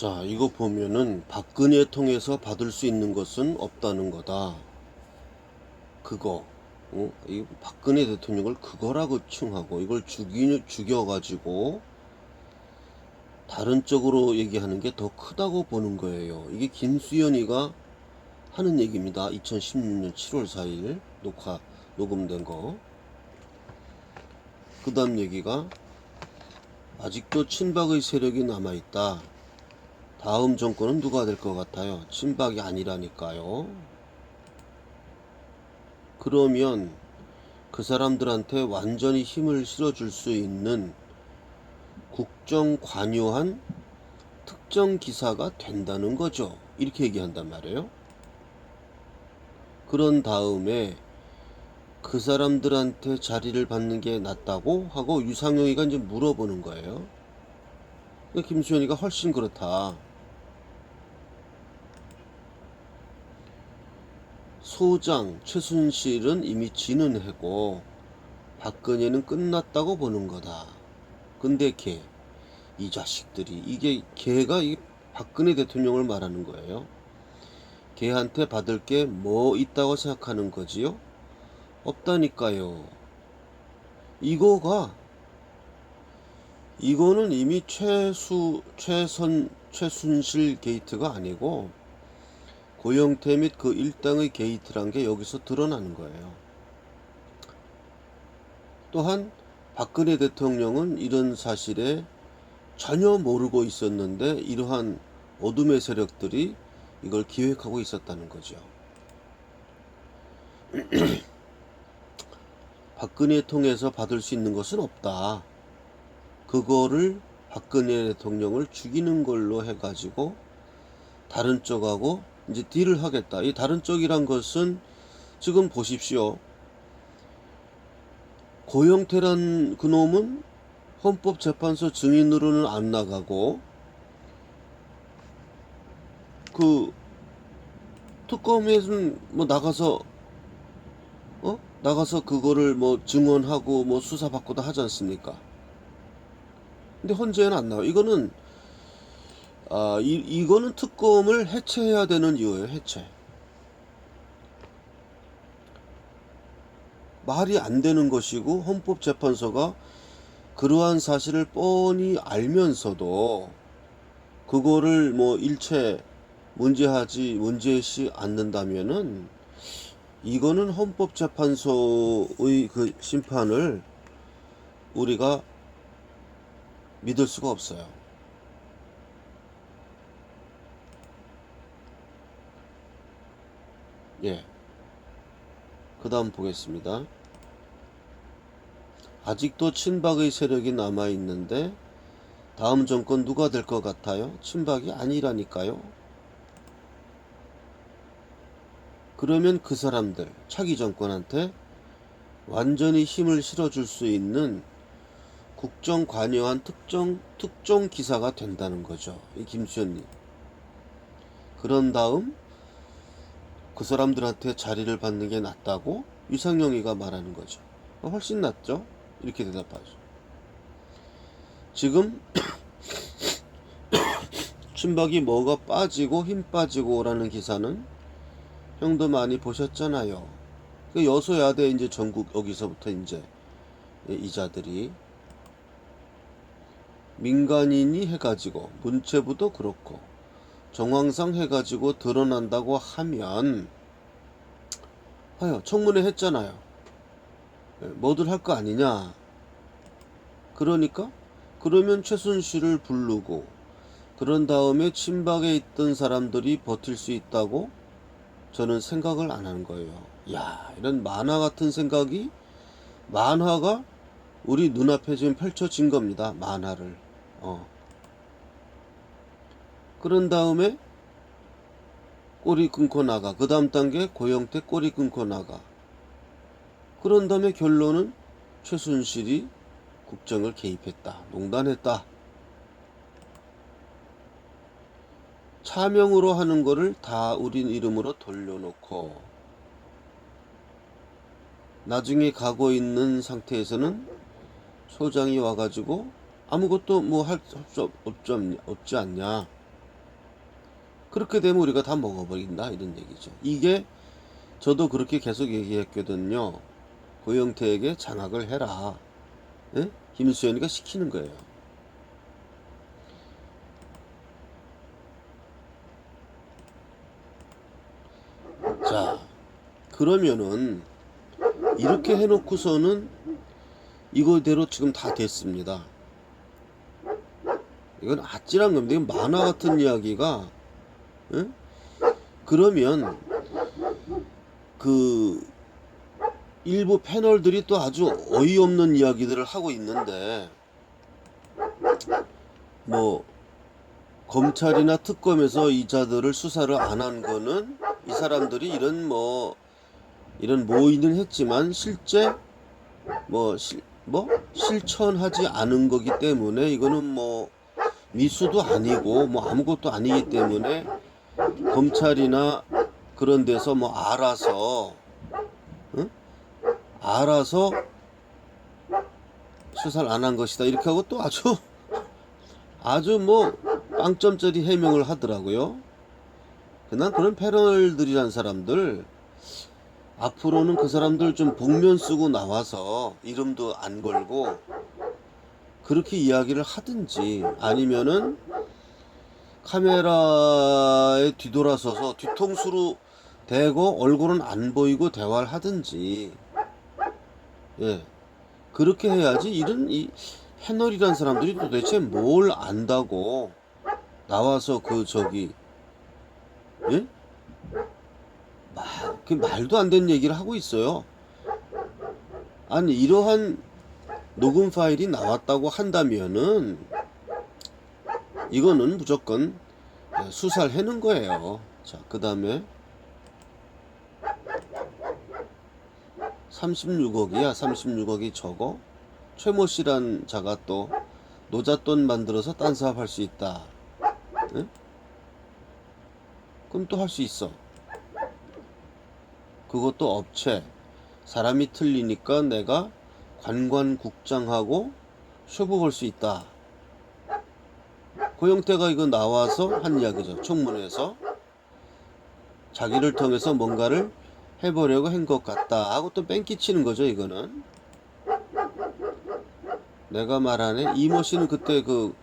자, 이거 보면은 박근혜 통해서 받을 수 있는 것은 없다는 거다. 그거. 어? 이 박근혜 대통령을 그거라고 칭하고 이걸 죽이, 죽여가지고 다른 쪽으로 얘기하는 게 더 크다고 보는 거예요. 이게 김수현이가 하는 얘기입니다. 2016년 7월 4일 녹화 녹음된 거. 그 다음 얘기가 아직도 친박의 세력이 남아있다. 다음 정권은 누가 될 것 같아요? 친박이 아니라니까요. 그러면 그 사람들한테 완전히 힘을 실어줄 수 있는 국정 관여한 특정 기사가 된다는 거죠. 이렇게 얘기한단 말이에요. 그런 다음에 그 사람들한테 자리를 받는 게 낫다고 하고 유상용이가 이제 물어보는 거예요. 근데 김수현이가 훨씬 그렇다. 소장 최순실은 이미 지는 해고 박근혜는 끝났다고 보는 거다. 근데 걔, 이 자식들이 이게 걔가 이 박근혜 대통령을 말하는 거예요. 걔한테 받을 게 뭐 있다고 생각하는 거지요? 없다니까요. 이거가 이거는 이미 최수 최선 최순실 게이트가 아니고 고영태 및 그 일당의 게이트란 게 여기서 드러나는 거예요. 또한 박근혜 대통령은 이런 사실에 전혀 모르고 있었는데 이러한 어둠의 세력들이 이걸 기획하고 있었다는 거죠. 박근혜 통해서 받을 수 있는 것은 없다. 그거를 박근혜 대통령을 죽이는 걸로 해가지고 다른 쪽하고 이제 딜을 하겠다. 이 다른 쪽이란 것은 지금 보십시오. 고영태란 그놈은 헌법재판소 증인으로는 안 나가고 그 특검에는 뭐 나가서 어 나가서 그거를 뭐 증언하고 뭐 수사받고도 하지 않습니까? 근데 헌재는 안 나와. 이거는 아, 이, 이거는 특검을 해체해야 되는 이유예요, 해체. 말이 안 되는 것이고, 헌법재판소가 그러한 사실을 뻔히 알면서도, 그거를 뭐 일체 문제하지, 문제시 않는다면은, 이거는 헌법재판소의 그 심판을 우리가 믿을 수가 없어요. 예. 그 다음 보겠습니다. 아직도 친박의 세력이 남아 있는데 다음 정권 누가 될 것 같아요? 친박이 아니라니까요. 그러면 그 사람들 차기 정권한테 완전히 힘을 실어줄 수 있는 국정 관여한 특정 특종 기사가 된다는 거죠. 이 김수현님. 그런 다음 그 사람들한테 자리를 받는 게 낫다고 유상영이가 말하는 거죠. 훨씬 낫죠? 이렇게 대답하죠. 지금 친박이 뭐가 빠지고 힘 빠지고라는 기사는 형도 많이 보셨잖아요. 그 여소야대 이제 전국 여기서부터 이제 이자들이 민간인이 해가지고 문체부도 그렇고 정황상 해가지고 드러난다고 하면 하여 청문회 했잖아요. 예, 뭐들 할 거 아니냐. 그러니까 그러면 최순실을 부르고 그런 다음에 친박에 있던 사람들이 버틸 수 있다고 저는 생각을 안 하는 거예요. 야 이런 만화 같은 생각이 만화가 우리 눈앞에 지금 펼쳐진 겁니다. 만화를. 어. 그런 다음에 꼬리 끊고 나가. 그 다음 단계 고영태 꼬리 끊고 나가. 그런 다음에 결론은 최순실이 국정을 개입했다. 농단했다. 차명으로 하는 거를 다 우린 이름으로 돌려놓고 나중에 가고 있는 상태에서는 소장이 와가지고 아무것도 뭐 할 수 없지 않냐. 그렇게 되면 우리가 다 먹어버린다 이런 얘기죠. 이게 저도 그렇게 계속 얘기했거든요. 고영태에게 장악을 해라. 예? 김수현이가 시키는 거예요. 자, 그러면은 이렇게 해놓고서는 이거대로 지금 다 됐습니다. 이건 아찔한 겁니다. 만화 같은 이야기가 예? 그러면 그 일부 패널들이 또 아주 어이없는 이야기들을 하고 있는데 뭐 검찰이나 특검에서 이 자들을 수사를 안 한 거는 이 사람들이 이런 뭐 이런 모의는 했지만 실제 뭐, 실, 뭐 실천하지 않은 거기 때문에 이거는 뭐 미수도 아니고 뭐 아무것도 아니기 때문에 검찰이나 그런 데서 뭐 알아서 응? 알아서 수사를 안 한 것이다 이렇게 하고 또 아주 아주 뭐 빵점짜리 해명을 하더라고요. 난 그런 패널들이란 사람들 앞으로는 그 사람들 좀 복면 쓰고 나와서 이름도 안 걸고 그렇게 이야기를 하든지 아니면은 카메라에 뒤돌아서서 뒤통수로 대고 얼굴은 안 보이고 대화를 하든지 예 그렇게 해야지 이런 이 패널이란 사람들이 도대체 뭘 안다고 나와서 그 저기 예? 말, 그 말도 안 되는 얘기를 하고 있어요. 아니 이러한 녹음 파일이 나왔다고 한다면은 이거는 무조건 예, 수사를 해는 거예요. 자, 그 다음에 36억이야. 36억이 저거. 최모 씨란 자가 또 노잣돈 만들어서 딴 사업 할 수 있다. 응? 그럼 또 할 수 있어. 그것도 업체. 사람이 틀리니까 내가 관관국장하고 쇼부 볼 수 있다. 고영태가 이거 나와서 한 이야기죠. 청문회에서. 자기를 통해서 뭔가를 해보려고 한 것 같다 하고 또 뺑기치는 거죠 이거는 내가 말하네 이모 씨는 그때 그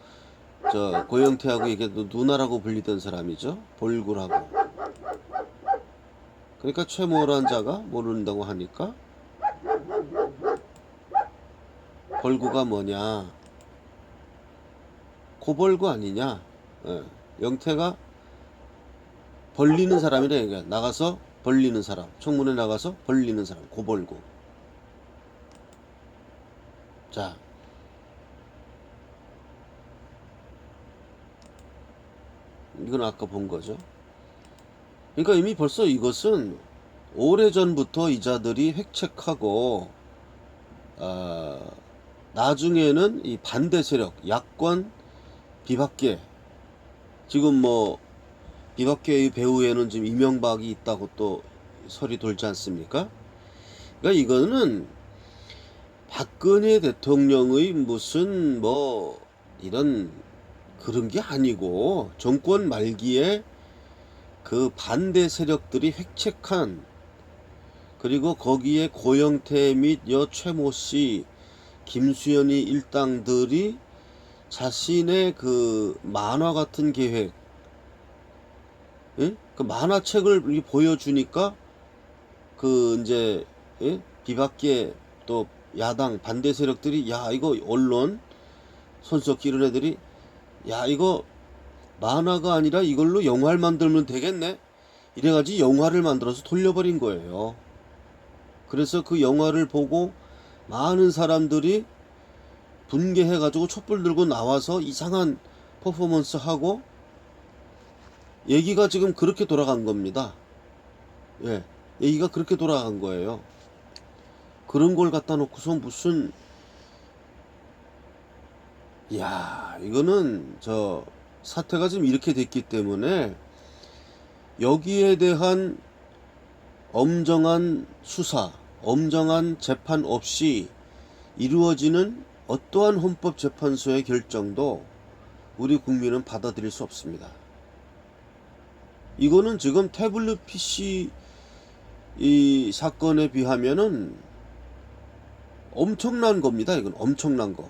저 고영태하고 이게 누나라고 불리던 사람이죠 볼굴하고 그러니까 최모란 자가 모른다고 하니까 벌구가 뭐냐 고벌구 아니냐. 예. 영태가 벌리는 사람이라 얘기해. 나가서 벌리는 사람. 청문회 나가서 벌리는 사람. 고벌구 자. 이건 아까 본 거죠. 그러니까 이미 벌써 이것은 오래전부터 이자들이 획책하고 아, 나중에는 이 반대 세력 야권 비박계 지금 뭐 비박계의 배후에는 지금 이명박이 있다고 또 설이 돌지 않습니까? 그러니까 이거는 박근혜 대통령의 무슨 뭐 이런 그런 게 아니고 정권 말기에 그 반대 세력들이 획책한 그리고 거기에 고영태 및 여 최모 씨, 김수현이 일당들이 자신의 그 만화 같은 계획, 예? 그 만화책을 보여주니까 그 이제 예? 비박계 또 야당 반대 세력들이 야 이거 언론 손석 기른 애들이 야 이거 만화가 아니라 이걸로 영화를 만들면 되겠네 이래가지고 영화를 만들어서 돌려버린 거예요 그래서 그 영화를 보고 많은 사람들이 분개해가지고 촛불 들고 나와서 이상한 퍼포먼스 하고 얘기가 지금 그렇게 돌아간 겁니다. 예, 얘기가 그렇게 돌아간 거예요. 그런 걸 갖다 놓고서 무슨, 야 이거는 저 사태가 지금 이렇게 됐기 때문에 여기에 대한 엄정한 수사, 엄정한 재판 없이 이루어지는 어떠한 헌법재판소의 결정도 우리 국민은 받아들일 수 없습니다. 이거는 지금 태블릿 PC 이 사건에 비하면은 엄청난 겁니다. 이건 엄청난 거.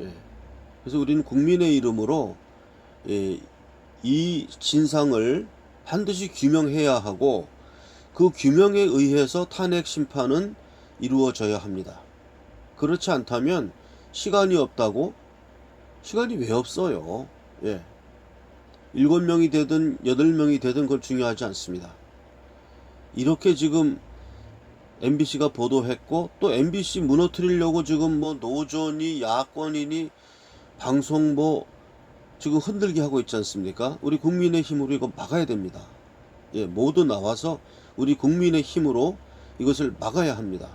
예. 그래서 우리는 국민의 이름으로 예, 이 진상을 반드시 규명해야 하고 그 규명에 의해서 탄핵 심판은 이루어져야 합니다. 그렇지 않다면 시간이 없다고 시간이 왜 없어요? 예. 일곱 명이 되든 여덟 명이 되든 그건 중요하지 않습니다. 이렇게 지금 MBC가 보도했고 또 MBC 무너뜨리려고 지금 뭐 노조니 야권이니 방송 뭐 지금 흔들게 하고 있지 않습니까? 우리 국민의 힘으로 이거 막아야 됩니다. 예, 모두 나와서 우리 국민의 힘으로 이것을 막아야 합니다.